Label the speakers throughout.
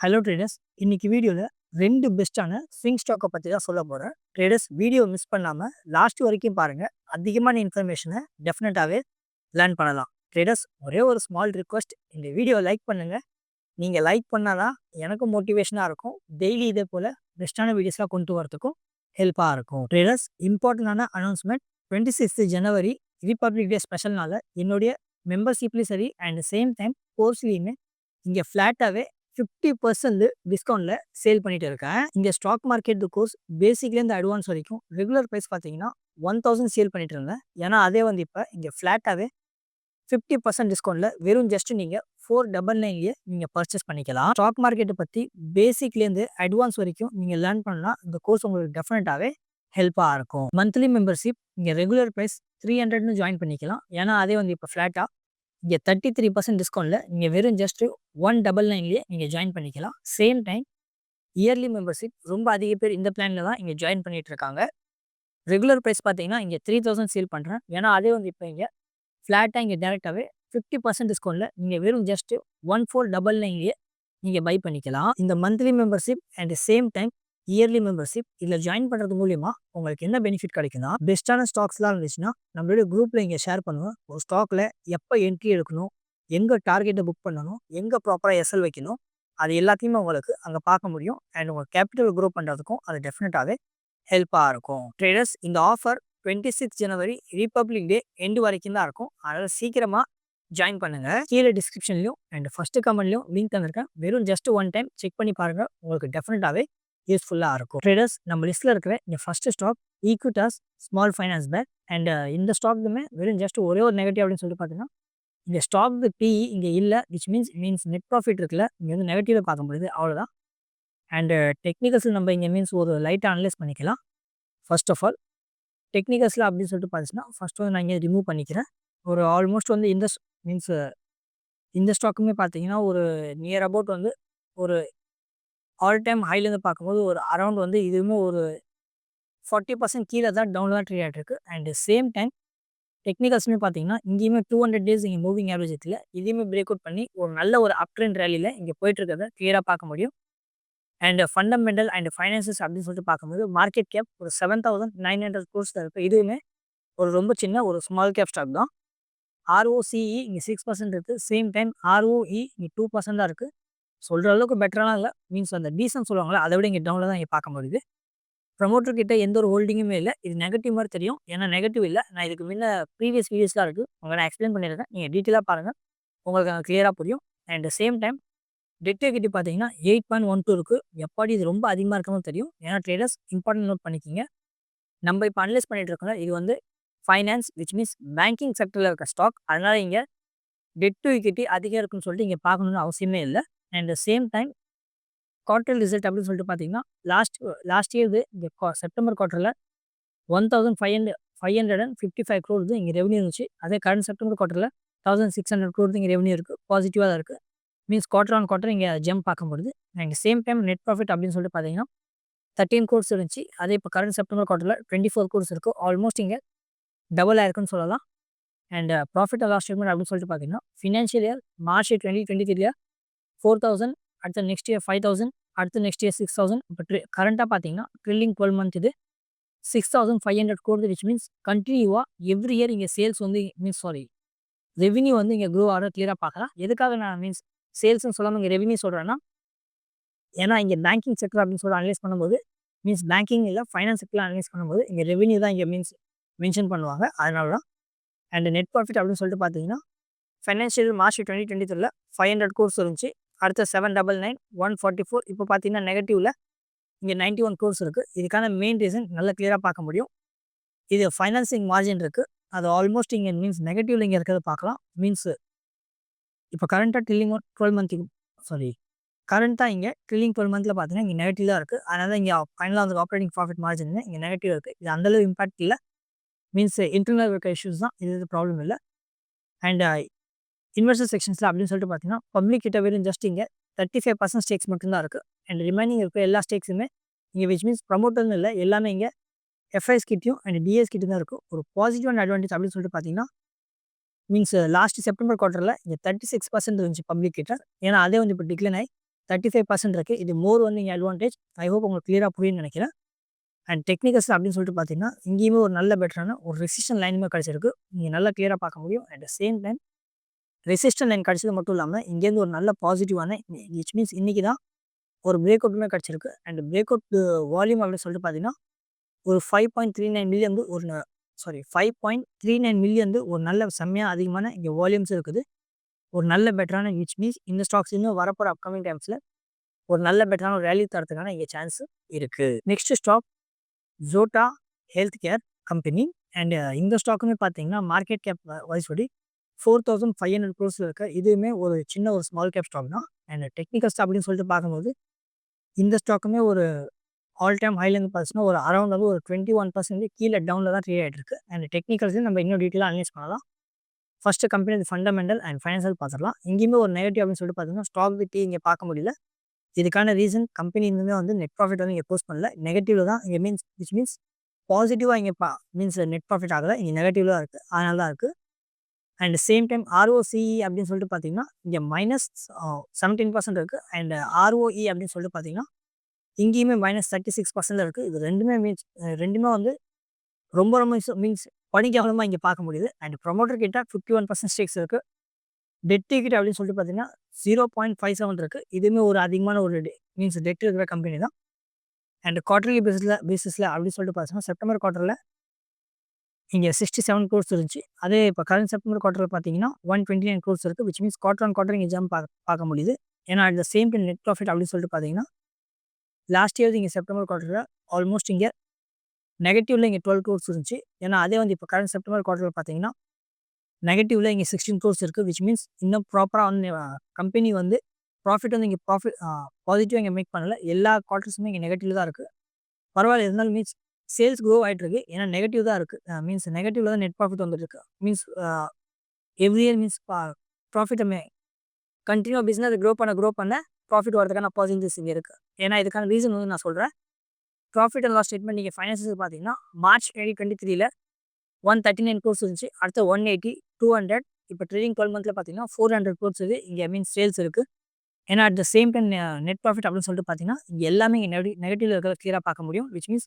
Speaker 1: Hello traders இன்னைக்கு வீடியோவில் ரெண்டு பெஸ்ட்டான ஸ்விங் ஸ்டாக்கை பற்றி தான் சொல்ல போகிறேன் ட்ரேடர்ஸ் வீடியோ மிஸ் பண்ணாமல் லாஸ்ட் வரைக்கும் பாருங்கள் அதிகமான இன்ஃபர்மேஷனை டெஃபினட்டாகவே லேர்ன் பண்ணலாம். ட்ரேடர்ஸ் ஒரே ஒரு ஸ்மால் ரிக்வஸ்ட் இந்த வீடியோ லைக் பண்ணுங்கள் நீங்கள் லைக் பண்ணால் தான் எனக்கும் மோட்டிவேஷனாக இருக்கும். டெய்லி இதே போல் பெஸ்ட்டான வீடியோஸ்லாம் கொண்டு வரதுக்கும் ஹெல்ப்பாக இருக்கும். ட்ரேடர்ஸ் இம்பார்ட்டண்டான announcement twenty sixth January republic day ஸ்பெஷல்னால என்னுடைய மெம்பர்ஷிப்லேயும் சரி அண்ட் சேம் டைம் கோர்ஸ்லேயுமே இங்கே ஃப்ளாட்டாகவே ஃபிஃப்டி பர்சன்ட் டிஸ்கவுண்ட்டில் சேல் பண்ணிட்டு இருக்கேன். இங்கே ஸ்டாக் மார்க்கெட் கோர்ஸ் பேசிக்லேருந்து அட்வான்ஸ் வரைக்கும் ரெகுலர் ப்ரைஸ் பார்த்தீங்கன்னா ஒன் தௌசண்ட் சேல் பண்ணிட்டு இருந்தேன். ஏன்னா அதே வந்து இப்போ இங்கே ஃப்ளாட்டாகவே ஃபிஃப்டி பர்சன்ட் டிஸ்கவுண்ட்டில் வெறும் ஜஸ்ட் நீங்கள் ஃபோர் டபுள் நைன்லேயே நீங்கள் பர்ச்சேஸ் பண்ணிக்கலாம். ஸ்டாக் மார்க்கெட்டை பற்றி பேசிக்லேருந்து அட்வான்ஸ் வரைக்கும் நீங்கள் லேர்ன் பண்ணலாம். இந்த கோர்ஸ் உங்களுக்கு டெஃபினட்டாகவே ஹெல்ப்பாக இருக்கும். மந்த்லி மெம்பர்ஷிப் இங்கே ரெகுலர் ப்ரைஸ் த்ரீ ஹண்ட்ரட்னு ஜாயின் பண்ணிக்கலாம். ஏன்னா அதே வந்து இப்போ ஃப்ளாட்டாக இங்கே தேர்ட்டி த்ரீ பர்சன்ட் டிஸ்கவுண்ட்டில் நீங்கள் வெறும் ஜஸ்ட்டு ஒன் டபுள் நைன்லேயே நீங்கள் ஜாயின் பண்ணிக்கலாம். சேம் டைம் இயர்லி மெம்பர்ஷிப் ரொம்ப அதிக பேர் இந்த பிளானில் தான் இங்கே ஜாயின் பண்ணிகிட்டு இருக்காங்க. ரெகுலர் ப்ரைஸ் பார்த்தீங்கன்னா இங்கே த்ரீ தௌசண்ட் சேல் பண்ணுறேன் ஏன்னா அதே வந்து இப்போ இங்கே ஃப்ளாட்டாக இங்கே டேரெக்டாகவே ஃபிஃப்டி பர்சன்ட் டிஸ்கவுண்ட்டில் நீங்கள் வெறும் ஜஸ்ட்டு ஒன் ஃபோர் டபுள் நைன்லேயே நீங்கள் பை பண்ணிக்கலாம். இந்த monthly membership and same time yearly membership இதில் ஜாயின் பண்ணுறது மூலியமாக உங்களுக்கு என்ன பெனிஃபிட் கிடைக்குன்னா பெஸ்ட்டான ஸ்டாக்ஸ்லாம் இருந்துச்சுன்னா நம்மளுடைய குரூப்பில் இங்கே ஷேர் பண்ணுவோம். ஒரு ஸ்டாக்கில் எப்போ என்ட்ரி எடுக்கணும் எங்கே டார்கெட்டை புக் பண்ணணும் எங்கே ப்ராப்பராக எஸ்எல் வைக்கணும் அது எல்லாத்தையுமே உங்களுக்கு அங்கே பார்க்க முடியும். அண்ட் உங்கள் கேபிட்டல் க்ரோ பண்ணுறதுக்கும் அது டெஃபினட்டாகவே ஹெல்ப்பாக இருக்கும். ட்ரேடர்ஸ் இந்த offer twenty six January republic day end வரைக்கும் தான் இருக்கும். அதனால் சீக்கிரமாக ஜாயின் பண்ணுங்க. கீழே டிஸ்கிரிப்ஷன்லையும் அண்ட் ஃபர்ஸ்ட் கமெண்ட்லையும் லிங்க் தந்திருக்கேன். வெறும் ஜஸ்ட் ஒன் டைம் செக் பண்ணி பாருங்கள் உங்களுக்கு டெஃபினட்டாகவே யூஸ்ஃபுல்லாக இருக்கும். ட்ரேடர்ஸ் நம்ம லிஸ்ட்டில் இருக்கிற uh, இந்த first stock Equitas small finance bank and இந்த ஸ்டாக்குமே வெறும் ஜஸ்ட் ஒரே ஒரு நெகட்டிவ் அப்படின்னு சொல்லிட்டு பார்த்தீங்கன்னா இந்த ஸ்டாக் பி இங்கே இல்லை which means means net profit இருக்குல்ல இங்கே வந்து நெகட்டிவாக பார்க்க முடியுது அவ்வளோதான் அண்டு டெக்னிக்கல்ஸில் நம்ம இங்கே மீன்ஸ் ஒரு லைட்டாக அனலைஸ் பண்ணிக்கலாம். ஃபர்ஸ்ட் ஆஃப் ஆல் டெக்னிக்கல்ஸில் அப்படின்னு சொல்லிட்டு பார்த்துச்சுன்னா ஃபஸ்ட் வந்து நான் இங்கே ரிமூவ் பண்ணிக்கிறேன். ஒரு ஆல்மோஸ்ட் வந்து இந்த மீன்ஸ் uh, இந்த ஸ்டாக்குமே பார்த்தீங்கன்னா ஒரு நியர் அபவுட் வந்து ஒரு ஆல் டைம் ஹைலேருந்து பார்க்கும்போது ஒரு அரௌண்ட் வந்து இதுவுமே ஒரு ஃபார்ட்டி பர்சன்ட் கீழே தான் டவுன் தான் ட்ரீ ஆகிட்டு அண்ட் சேம் டைம் டெக்னிக்கல்ஸுமே பார்த்தீங்கன்னா இங்கேயுமே டூ ஹண்ட்ரட் டேஸ் இங்கே மூவிங் ஆவரேஜ் இதையுமே பிரேக் அவுட் பண்ணி ஒரு நல்ல ஒரு அப் ட்ரெண்ட் ரேலியில் இங்கே போயிட்டுருக்கிறத கிளியராக பார்க்க முடியும். அண்ட் ஃபண்டமெண்டல் அண்ட் ஃபைனான்சஸ் அப்படின்னு சொல்லிட்டு பார்க்கும்போது மார்க்கெட் கேப் ஒரு seven thousand nine hundred crores தான் இருக்குது இதுவுமே ஒரு ரொம்ப சின்ன ஒரு ஸ்மால் கேப் ஸ்டாக் தான். ஆர்ஓசிஇ இங்கே சிக்ஸ் பர்சன்ட் இருக்குது சேம் டைம் ஆர்ஓஇ இங்கே டூ பர்சன்ட் தான் இருக்குது சொல்கிற அளவுக்கு பெட்டராலாம் இல்லை. மீன்ஸ் அந்த டீசன் சொல்லுவாங்களே அதை விட இங்கே டவுனில் தான் இங்கே பார்க்க முடியுது. ப்ரமோட்டர் கிட்ட எந்த ஒரு ஹோல்டிங்குமே இல்லை. இது நெகட்டிவ் மாதிரி தெரியும். ஏன்னா நெகட்டிவ் இல்லை. நான் இதுக்கு முன்ன ப்ரீவியஸ் வீடியோஸ்லாம் இருக்குது உங்களை நான் எக்ஸ்பிளைன் பண்ணியிருக்கேன். நீங்கள் டீட்டெயிலாக பாருங்கள் உங்களுக்கு கிளியராக புரியும். And same time debt equity பார்த்தீங்கன்னா எயிட் பாயிண்ட் ஒன் டூ இருக்குது எப்பாடி இது ரொம்ப அதிகமாக இருக்கணும் தெரியும். ஏன்னா ட்ரேடர்ஸ் இம்பார்ட்டன்ட் நோட் பண்ணிக்கிங்க. நம்ம இப்போ அனலைஸ் பண்ணிட்டு இருக்கோம் இது வந்து ஃபைனான்ஸ் விச் மீன்ஸ் பேங்கிங் செக்டரில் இருக்க ஸ்டாக் அதனால் இங்கே டெட் டு இக்விட்டி அதிகம் இருக்குன்னு சொல்லிட்டு இங்கே பார்க்கணுன்னு அவசியமே இல்லை. And same time quarter result அப்படின்னு சொல்லிட்டு பார்த்தீங்கன்னா லாஸ்ட் லாஸ்ட் இயர் இது இந்த September குவார்ட்டரில் one thousand five hundred five hundred and fifty five crore இங்கே ரெவன்யூ இருந்துச்சு. அதே கரண்ட் செப்டம்பர் குவார்ட்டரில் தௌசண்ட் சிக்ஸ் ஹண்ட்ரட் க்ரோர் இங்கே ரெவன்யூ இருக்குது பாசிட்டிவாக தான் இருக்குது மீன்ஸ் குவார்டர் ஆன் குவார்டர் இங்கே ஜம்ப் பார்க்கும்போது and same time net profit அப்படின்னு சொல்லிட்டு பார்த்தீங்கன்னா தேர்ட்டின் கோர்ஸ் இருந்துச்சு. அதே இப்போ கரண்ட் செப்டம்பர் குவார்ட்டரில் டுவெண்ட்டி ஃபோர் கோர்ஸ் இருக்குது ஆல்மோஸ்ட் இங்கே டபுள் ஆயிருக்குன்னு சொல்லலாம். அண்ட் ப்ராஃபிட் லாஸ்ட் ஸ்டேட்மெண்ட் அப்படின்னு சொல்லிட்டு பார்த்தீங்கன்னா financial year March twenty twenty த்ரீல ஃபோர் தௌசண்ட் அடுத்த நெக்ஸ்ட் இயர் ஃபைவ் தௌசண்ட் அடுத்து நெக்ஸ்ட் இயர் சிக்ஸ் தௌசண்ட் இப்போ ட்ரி கரண்ட்டாக பார்த்தீங்கன்னா ட்ரில்லிங் டுவெல் மந்த் இது. சிக்ஸ் தௌசண்ட் ஃபைவ் ஹண்ட்ரட் கோர்து விச் மீன்ஸ் கண்டினியூவாக எவ்ரி இயர் இங்கே சேல்ஸ் வந்து மீன்ஸ் சாரி ரெவின்யூ வந்து இங்கே க்ரோ ஆகிற கிளியராக பார்க்கலாம் எதுக்காக நான் மீன்ஸ் சேல்ஸ்னு சொல்லாமல் இங்கே ரெவின்யூ சொல்கிறேன்னா ஏன்னா இங்கே பேங்கிங் செக்டர் அப்படின்னு சொல்லி அனலைஸ் பண்ணும்போது மீன்ஸ் பேங்கிங் இல்லை ஃபைனான்ஸ் செக்டர் அனலைஸ் பண்ணும்போது இங்கே ரெவன்யூ தான் இங்கே மீன்ஸ் மென்ஷன் பண்ணுவாங்க. அதனால தான் அண்ட் நெட் ப்ராஃபிட் அப்படின்னு சொல்லிட்டு பார்த்தீங்கன்னா ஃபைனான்ஷியல் மார்ச் டுவெண்ட்டி டுவெண்ட்டி த்ரீல ஃபைவ் ஹண்ட்ரட் கோர்ஸ் இருந்துச்சு. அடுத்த seven double nine one forty four இப்போ பார்த்தீங்கன்னா நெகட்டிவில் இங்கே நைன்ட்டி ஒன் கோர்ஸ் இருக்குது இதுக்கான மெயின் ரீசன் நல்லா கிளியராக பார்க்க முடியும். இது ஃபைனான்சிங் மார்ஜின் இருக்குது அது ஆல்மோஸ்ட் இங்கே மீன்ஸ் நெகட்டிவில் இங்கே இருக்கிறத பார்க்கலாம். மீன்ஸ் இப்போ கரண்ட்டாக ட்ரில்லிங் டுவெல் மந்த்துக்கு சாரி கரண்ட்டாக இங்கே ட்ரில்லிங் டுவெல் மந்த்தில் பார்த்தீங்கன்னா இங்கே நெகட்டிவ் தான் இருக்குது அதனால் இங்கே ஃபைனலாக வந்து ஆப்ரேட்டிங் ப்ராஃபிட் மார்ஜின் இங்கே நெகட்டிவ் இருக்குது இது அந்தளவு இம்பாக்ட் இல்லை. மீன்ஸ் இன்டர்னல் இருக்க இஷ்யூஸ் தான். இது ப்ராப்ளம் இல்லை. அண்ட் இன்வெஸ்டர் செக்ஷன்ஸில் அப்படின்னு சொல்லிட்டு பார்த்தீங்கன்னா பப்ளிக் கிட்ட வெறும் ஜஸ்ட் இங்கே தேர்ட்டி ஃபைவ் பர்சன்ட் ஸ்டேக்ஸ் மட்டும்தான் இருக்குது அண்ட் ரிமைனிங் இருக்கிற எல்லா ஸ்டேக்ஸுமே இங்கே விச் மீன்ஸ் ப்ரமோட்டர்னு இல்லை எல்லாமே இங்கே எஃப்ஐஎஸ் கிட்டையும் அண்ட் டிஎஸ் கிட்ட தான் இருக்கும் ஒரு பாசிட்டிவான அட்வான்டேஜ் அப்படின்னு சொல்லிட்டு பார்த்தீங்கன்னா மீன்ஸ் லாஸ்ட் செப்டம்பர் குவார்ட்டரில் இங்கே தேர்ட்டி சிக்ஸ் பர்சன்ட் இருந்துச்சு பப்ளிக் கிட்ட. ஏன்னா அதே வந்து இப்போ டிக்ளைன் ஆகி தேர்ட்டி ஃபைவ் பர்சன்ட் இருக்குது இது மோர் வந்து இங்கே அட்வான்டேஜ் ஐ ஹோப் உங்களுக்கு கிளியராக புரியும்னு நினைக்கிறேன். அண்ட் டெக்னிக்கல்ஸ் அப்படின்னு சொல்லிட்டு பார்த்தீங்கன்னா இங்கேயுமே ஒரு நல்ல பெட்டரான ஒரு ரெசிஷன் லைனுமே கிடச்சிருக்கு. நீங்கள் நல்லா கிளியராக பார்க்க முடியும். At the same time resistance line கிடச்சது மட்டும் இல்லாமல் இங்கேருந்து ஒரு நல்ல பாசிட்டிவான விச் மீன்ஸ் இன்றைக்கி தான் ஒரு பிரேக் அவுட்டுமே கிடச்சிருக்கு. அண்ட் பிரேக் அவுட் வால்யூம் அப்படின்னு சொல்லிட்டு பார்த்தீங்கன்னா ஒரு five point three nine million வந்து ஒரு sorry five point three nine million வந்து ஒரு நல்ல செம்மையாக அதிகமான இங்கே வால்யூம்ஸ் இருக்குது. ஒரு நல்ல பெட்டரான விச் மீன்ஸ் இந்த ஸ்டாக்ஸ் இன்னும் வரப்போகிற அப்கமிங் டைம்ஸில் ஒரு நல்ல பெட்டரான ஒரு வேல்யூ தரத்துக்கான இங்கே சான்ஸ் இருக்குது next stock Zota health care company and இந்த ஸ்டாக்குமே பார்த்தீங்கன்னா மார்க்கெட் கேப் வைஸ் படி ஃபோர் தௌசண்ட் ஃபைவ் ஹண்ட்ரட் க்ரோஸில் இருக்க இதுவுமே ஒரு சின்ன ஒரு ஸ்மால் கேப் ஸ்டாக் தான். அண்ட் டெக்னிக்கல் ஸ்டாக் அப்படின்னு சொல்லிட்டு பார்க்கும்போது இந்த ஸ்டாக்குமே ஒரு ஆல் டைம் ஹைலேருந்து பார்த்தீங்கன்னா ஒரு அரௌண்ட் வந்து ஒரு டுவெண்ட்டி ஒன் பர்சன்ட் கீழே டவுனில் தான் ட்ரேட் ஆகிட்டு இருக்கு. அண்ட் டெக்னிக்கல்ஸையும் நம்ம இன்னும் டீட்டெயிலாக அனலைஸ் பண்ணலாம். First company fundamental and financial பார்த்துடலாம். இங்கேயுமே ஒரு நெகட்டிவ் அப்படின்னு சொல்லிட்டு பார்த்தீங்கன்னா ஸ்டாக் விட்டி இங்கே பார்க்க முடியல. இதுக்கான ரீசன் கம்பெனி இன்னுமே வந்து நெட் ப்ராஃபிட் வந்து இங்கே போஸ்ட் பண்ணல. நெகட்டிவில் தான் இங்கே மீன்ஸ் விச் மீன்ஸ் பாசிட்டிவாக இங்கே பா மீன்ஸ் நெட் ப்ராஃபிட் ஆகலை. இங்கே நெகட்டிவ்ல தான் இருக்குது அதனால தான் இருக்குது அண்ட் சேம் டைம் ஆர்ஓசிஇ அப்படின்னு சொல்லிட்டு பார்த்தீங்கன்னா இங்கே மைனஸ் செவன்டீன் பர்சன்ட் இருக்குது அண்ட் ஆர்ஓஇ அப்படின்னு சொல்லிட்டு பார்த்தீங்கன்னா இங்கேயுமே மைனஸ் தேர்ட்டி சிக்ஸ் பர்சன்ட் இருக்குது இது ரெண்டுமே மீன்ஸ் ரெண்டுமே வந்து ரொம்ப ரொம்ப மீன்ஸ் பணிக்காகமாக இங்கே பார்க்க முடியுது. அண்ட் ப்ரொமோட்டர் கிட்ட ஃபிஃப்டி ஒன் பர்சன்ட் ஸ்டேக்ஸ் இருக்குது டெட் டிக்கெட் அப்படின்னு சொல்லிட்டு பார்த்தீங்கன்னா ஜீரோ பாயிண்ட் ஃபைவ் செவன் இருக்குது இதுவுமே ஒரு அதிகமான ஒரு மீன்ஸ் டெட் இருக்கிற கம்பெனி தான். அண்ட் குவார்டர்லி பேஸில் பேசிஸில் அப்படின்னு சொல்லிட்டு பார்த்தீங்கன்னா செப்டம்பர் குவார்ட்டரில் இங்கே சிக்ஸ்டி செவன் க்ரோர்ஸ் இருந்துச்சு. அதே இப்போ கரண்ட் செப்டம்பர் குவார்ட்டரில் பார்த்தீங்கன்னா ஒன் டுவெண்ட்டி நைன் க்ரோர்ஸ் இருக்குது which means quarter on quarter இங்கே ஜம்ப் பார்க்க பார்க்க முடியுது. ஏன்னா at the same time net profit அப்படின்னு சொல்லிட்டு பார்த்தீங்கன்னா லாஸ்ட் இயர் இங்கே செப்டம்பர் குவார்ட்டரில் ஆல்மோஸ்ட் இங்கே நெகட்டிவ்ல இங்கே டுவெல் க்ரோர்ஸ் இருந்துச்சு. ஏன்னா அதே வந்து இப்போ கரண்ட் செப்டம்பர் குவார்ட்டரில் பார்த்தீங்கன்னா நெகட்டிவ்ல இங்கே சிக்ஸ்டீன் க்ரோர்ஸ் இருக்குது விச் மீன்ஸ் இன்னும் ப்ராப்பராக வந்து கம்பெனி வந்து ப்ராஃபிட் வந்து இங்கே ப்ராஃபிட் பாசிட்டிவாக இங்கே மேக் பண்ணல. எல்லா குவார்ட்டர்ஸுமே இங்கே நெகட்டிவ் தான் இருக்குது பரவாயில்ல இருந்தாலும் மீன்ஸ் சேல்ஸ் க்ரோ ஆகிட்டு இருக்கு ஏன்னா நெகட்டிவ் தான் இருக்குது மீன்ஸ் நெகட்டிவ்ல தான் நெட் ப்ராஃபிட் வந்துருக்கு மீன்ஸ் எவ்ரி இயர் மீன்ஸ் ப்ராஃபிட்டை கண்டினியூ பிஸ்னஸ் க்ரோ பண்ண க்ரோ பண்ண ப்ராஃபிட் வரதுக்கான பாசிட்டிவ்ஸ் இங்கே இருக்குது ஏன்னா இதுக்கான ரீசன் வந்து நான் சொல்கிறேன் ப்ராஃபிட் அண்ட் லாஸ் ஸ்டேட்மெண்ட் நீங்கள் ஃபைனான்சஸ் பார்த்தீங்கன்னா மார்ச் டுவெண்ட்டி டுவெண்ட்டி த்ரீல ஒன் தேர்ட்டி நைன் கோர்ஸ் இருந்துச்சு. அடுத்து ஒன் எயிட்டி டூ ஹண்ட்ரட் இப்போ ட்ரேடிங் டுவெல் மந்த்தில் பார்த்தீங்கன்னா ஃபோர் ஹண்ட்ரட் கோர்ஸ் இருக்குது இங்கே மீன் சேல்ஸ் இருக்குது ஏன்னா at the same time net profit அப்படின்னு சொல்லிட்டு பார்த்தீங்கன்னா இங்கே எல்லாமே இங்கே நெகட்டிவ் நெகட்டிவ் இருக்கிறத கிளியராக பார்க்க முடியும். விச் மீன்ஸ்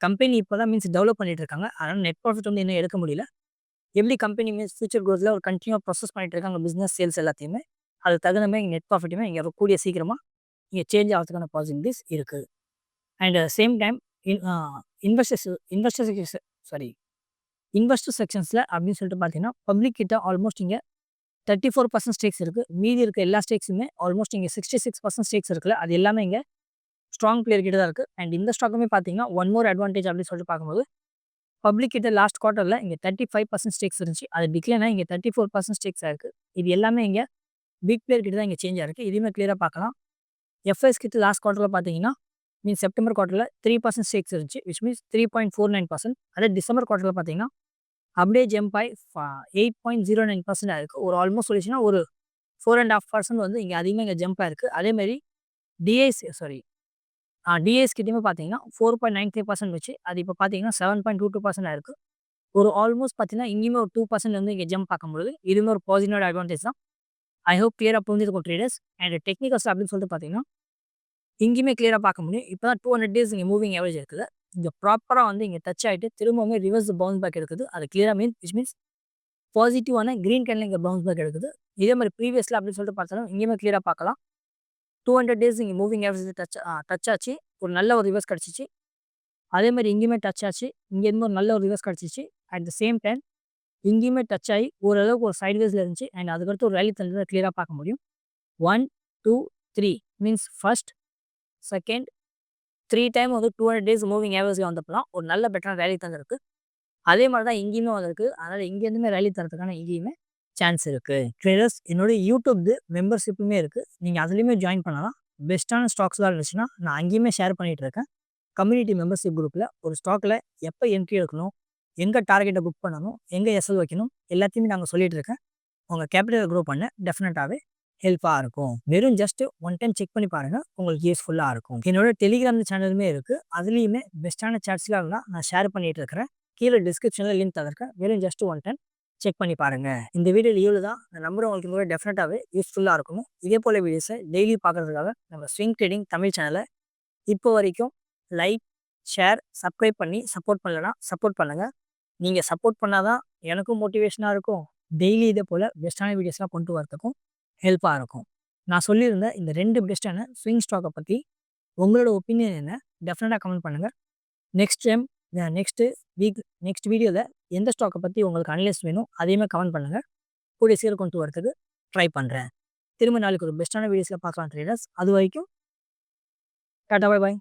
Speaker 1: கம்பெனி இப்போ தான் மீன்ஸ் டெவலப் பண்ணிட்டு இருக்காங்க. அதனால் நெட் ப்ராஃபிட் வந்து இன்னும் எடுக்க முடியல. எப்படி கம்பெனி மீன்ஸ் ஃபியூச்சர் க்ரோத்தில் ஒரு கண்டினியூ ப்ரொசஸ் பண்ணிட்டு இருக்காங்க பிஸ்னஸ் சேல்ஸ் எல்லாத்தையுமே அது தகுந்த மாதிரி நெட் ப்ராஃபிட்டுமே இங்கே கூடிய சீக்கிரமாக இங்கே சேஞ்ச் ஆகிறதுக்கான பாசிபிலிட்டிஸ் இருக்குது and same time in investors investors sorry investor செக்ஷன்ஸில் அப்படின்னு சொல்லிட்டு பார்த்தீங்கன்னா பப்ளிக் கிட்ட ஆல்மோஸ்ட் இங்கே தேர்ட்டி ஃபோர் பர்சன்ட் ஸ்டேக்ஸ் இருக்குது மீதி இருக்க எல்லா ஸ்டேக்ஸுமே ஆல்மோஸ்ட் இங்கே சிக்ஸ்டி சிக்ஸ் பர்சன்ட் ஸ்டேக்ஸ் இருக்குல்ல அது எல்லாமே இங்கே ஸ்ட்ராங் பிளேயர் கிட்ட தான் இருக்குது அண்ட் இந்த ஸ்டாக்குமே பார்த்தீங்கன்னா ஒன் மோர் அட்வான்டேஜ் அப்படின்னு சொல்லிட்டு பார்க்கும்போது பப்ளிக் கிட்ட லாஸ்ட் குவார்ட்டரில் இங்கே தேர்ட்டி ஃபைவ் பர்சன்ட் ஸ்டேக்ஸ் இருந்துச்சு. அது டிக்ளைனாக இங்கே தேர்ட்டி ஃபோர் பர்சன்ட் ஸ்டேக்ஸாக இருக்குது இது எல்லாமே இங்கே பிக் பிளேயர் கிட்ட தான் இங்கே சேஞ்சாக இருக்குது இதுவுமே கிளியராக பார்க்கலாம் எஃப்எஸ் கிட்ட லாஸ்ட் குவார்ட்டரில் பார்த்தீங்கன்னா மீன் செப்டம்பர் குவார்ட்டரில் த்ரீ பர்சன்ட் ஸ்டேக்ஸ் இருந்துச்சு which means three point four nine percent அதே டிசம்பர் குவார்ட்டரில் பார்த்தீங்கன்னா அப்படியே ஜம்ப் ஆகி eight point zero nine percent இருக்குது ஒரு ஆல்மோஸ்ட் சொல்லிச்சுன்னா ஒரு ஃபோர் அண்ட் ஆஃப் பர்சன்ட் வந்து இங்கே அதிகமாக இங்கே ஜம்ப் ஆயிருக்கு அதேமாதிரி டிஐஸ் சாரி டிஎஸ் கிட்டேயுமே பார்த்தீங்கன்னா four point nine three percent வச்சு அது இப்போ பார்த்தீங்கன்னா seven point two two percent இருக்குது ஒரு ஆல்மோஸ்ட் பார்த்தீங்கன்னா இங்கேயுமே ஒரு டூ பர்சன்ட் வந்து இங்கே ஜம்ப் பார்க்க முடியுது இதுவுமே ஒரு பாசிட்டிவ் அட்வான்டேஜ் தான். ஐ ஹோப் கிளியராக புரிஞ்சிருக்கும் ட்ரேடர்ஸ் அண்ட் டெக்னிக்கல்ஸ் அப்படின்னு சொல்லிட்டு பார்த்தீங்கன்னா இங்கேயுமே கிளியராக பார்க்க முடியும். இப்போ தான் டூ ஹண்ட்ரட் டேஸ் இங்கே மூவிங் ஆவரேஜ் இருக்குது. இங்கே ப்ராப்பராக வந்து இங்கே டச் ஆகிட்டு திரும்பவுமே ரிவர்ஸ் பவுன்ஸ் பேக் எடுக்குது. அது கிளியராக மீன் விச் மீன்ஸ் பாசிட்டிவான க்ரீன் கேனில் இங்கே பவுன்ஸ் பேக் எடுக்குது. இதே மாதிரி ப்ரீவியஸில் அப்படின்னு சொல்லிட்டு பார்த்தாலும் இங்கேயுமே கிளியராக பார்க்கலாம். டூ ஹண்ட்ரட் டேஸ் இங்கே மூவிங் ஆவரேஜ் டச் டச் ஆச்சு. ஒரு நல்ல ஒரு ரிவர்ஸ் கிடச்சிச்சு. அதே மாதிரி இங்கேயுமே டச் ஆச்சு. இங்கேருந்து ஒரு நல்ல ஒரு ரிவர்ஸ் கிடச்சிச்சு. அட் த சேம் டைம் இங்கேயுமே டச் ஆகி ஓரளவுக்கு ஒரு சைட்வேஸில் இருந்துச்சு. அண்ட் அதுக்கடுத்து ஒரு ரேலி தந்ததை கிளியராக பார்க்க முடியும். One two three means first second three time வந்து டூ ஹண்ட்ரட் டேஸ் மூவிங் ஆவரேஜில் வந்தப்பலாம் ஒரு நல்ல பெட்டரான ரேலி தந்திருக்கு. அதே மாதிரி தான் இங்கேயுமே வந்திருக்கு. அதனால் இங்கேருந்துமே ரேலி தரத்துக்கான இங்கேயுமே சான்ஸ் இருக்குது ட்ரேடர்ஸ் என்னுடைய யூடியூப் மெம்பர்ஷிப்புமே இருக்குது நீங்கள் அதுலேயுமே ஜாயின் பண்ணலாம். பெஸ்ட்டான ஸ்டாக்ஸ்லாம் இருந்துச்சுன்னா நான் அங்கேயுமே ஷேர் பண்ணிகிட்டு இருக்கேன். கம்யூனிட்டி மெம்பர்ஷிப் குரூப்பில் ஒரு ஸ்டாக்கில் எப்போ என்ட்ரி எடுக்கணும் எங்கே டார்கெட்டை புக் பண்ணணும் எங்கே எஸ்எல் வைக்கணும் எல்லாத்தையுமே நாங்கள் சொல்லிகிட்டு இருக்கேன். உங்கள் கேபிட்டலை க்ரோ பண்ண டெஃபினட்டாகவே ஹெல்ப்பாக இருக்கும். வெறும் ஜஸ்ட்டு ஒன் டைம் செக் பண்ணி பாருங்கள் உங்களுக்கு யூஸ்ஃபுல்லாக இருக்கும். என்னோட டெலிகிராம் சேனலுமே இருக்குது அதுலேயுமே பெஸ்ட்டான சாட்ஸ்லாம் இருந்தால் நான் ஷேர் பண்ணிகிட்டு இருக்கிறேன். கீழே டிஸ்கிரிப்ஷனில் லிங்க் தவிர்க்க வெறும் ஜஸ்ட் ஒன் டைம் செக் பண்ணி பாருங்கள் இந்த வீடியோ லீவில் தான். நான் நம்புறேன் உங்களுக்கு கூட டெஃபினட்டாகவே யூஸ்ஃபுல்லாக இருக்கும். இதே போல் வீடியோஸை டெய்லி பார்க்குறதுக்காக நம்ம ஸ்விங் ட்ரேடிங் தமிழ் சேனலை இப்போ வரைக்கும் லைக், ஷேர், சப்ஸ்கிரைப் பண்ணி சப்போர்ட் பண்ணலனா சப்போர்ட் பண்ணுங்கள் நீங்கள் சப்போர்ட் பண்ணால் தான் எனக்கும் மோட்டிவேஷனாக இருக்கும். டெய்லி இதே போல் பெஸ்ட்டான வீடியோஸ்லாம் கொண்டு வரதுக்கும் ஹெல்ப்பாக இருக்கும். நான் சொல்லியிருந்த இந்த ரெண்டு பெஸ்ட்டான ஸ்விங் ஸ்டாக்கை பற்றி உங்களோட ஒப்பீனியன் என்ன? டெஃபினட்டாக கமெண்ட் பண்ணுங்கள் next time next week next வீடியோவில் எந்த ஸ்டாக்கை பற்றி உங்களுக்கு அனலிஸ்ட் வேணும் அதையுமே கமெண்ட் பண்ணுங்கள் கூடிய சீர் கொண்டு வரதுக்கு ட்ரை பண்ணுறேன் திரும்ப நாளைக்கு ஒரு பெஸ்ட்டான வீடியோஸில் பார்க்கலாம் ட்ரேடர்ஸ். அதுவரைக்கும் டாட்டா பாய் பாய்.